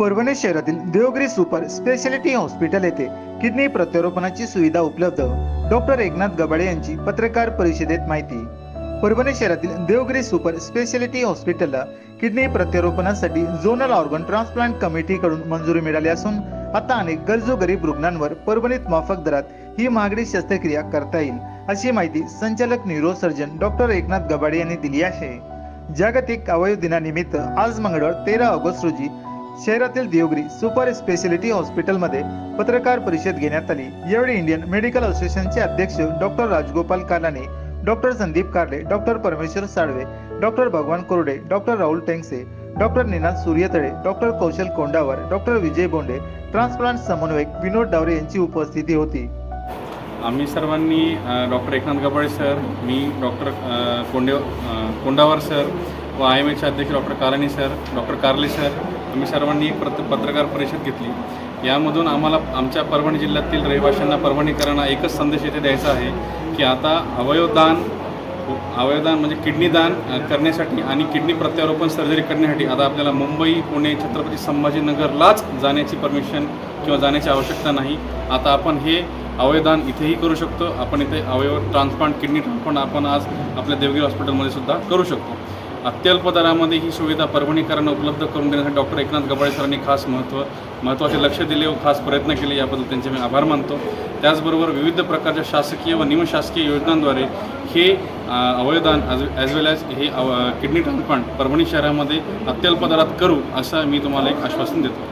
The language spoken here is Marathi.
परभणी शहरातील देवगिरी सुपर स्पेशालिटी हॉस्पिटल येथे किडनी प्रत्यारोपणाची सुविधा उपलब्ध. डॉक्टर एकनाथ गबाडे यांची पत्रकार परिषदेत माहिती. परभणी शहरातील देवगिरी सुपर स्पेशालिटी हॉस्पिटलला किडनी प्रत्यारोपणासाठी झोनल ऑर्गन ट्रान्सप्लांट कमिटीकडून मंजुरी मिळाली असून आता अनेक गरजू गरीब रुग्णांवर परभणीत माफक दरात ही महागडी शस्त्रक्रिया करता येईल अशी माहिती संचालक न्यूरोसर्जन डॉक्टर एकनाथ गबाडे यांनी दिली आहे. जागतिक अवयव दिनानिमित्त आज मंगळवार तेरा ऑगस्ट रोजी शहरातील देवगिरी सुपर स्पेशालिटी हॉस्पिटलमध्ये पत्रकार परिषद घेण्यात आली. यावेळी इंडियन मेडिकल असोसिएशनचे अध्यक्ष doctor Rajgopal Kalane doctor Sandeep Karde doctor Parmeshwar Salve doctor Bhagwan Korde doctor Rahul Tengse doctor Ninad Suryatale doctor Kaushal Kondawar doctor Vijay Bonde transplant समन्वयक विनोद डावरे यांची उपस्थिती होती. आम्ही सर्वांनी डॉक्टर एकनाथ गबाळे सर मी डॉक्टर कोंडे कोंडावर सर व आय एम एचे अध्यक्ष doctor Kalani sir doctor Karle sir आम्ही सर्वांनी एक पत्र पत्रकार परिषद घेतली. यामधून आम्हाला आमच्या परभणी जिल्ह्यातील रहिवाशांना परभणीकरांना एकच संदेश येथे द्यायचा आहे की आता अवयवदान अवयवदान म्हणजे किडनी दान करण्यासाठी आणि किडनी प्रत्यारोपण सर्जरी करण्यासाठी आता आपल्याला मुंबई पुणे छत्रपती संभाजीनगरलाच जाण्याची परमिशन किंवा जाण्याची आवश्यकता नाही. आता आपण हे अवयदान इथेही करू शकतो. आपण इथे अवयव ट्रान्सप्लांट किडनी ट्रान्सप्लांट आपण आज आपल्या देवगिरी हॉस्पिटलमध्ये सुद्धा करू शकतो. अत्यल्प दरामध्ये ही सुविधा परभणीकरांना उपलब्ध करून देण्यासाठी डॉक्टर एकनाथ गबाळे सरांनी खास महत्त्व महत्त्वाचे लक्ष दिले व खास प्रयत्न केले. याबद्दल त्यांचे मी आभार मानतो. त्याचबरोबर विविध प्रकारच्या शासकीय व निमशासकीय योजनांद्वारे हे अवयदान ॲज ॲज वेल ॲज हे किडनी ट्रान्सप्लांट परभणी शहरामध्ये अत्यल्प दरात करू असं मी तुम्हाला एक आश्वासन देतो.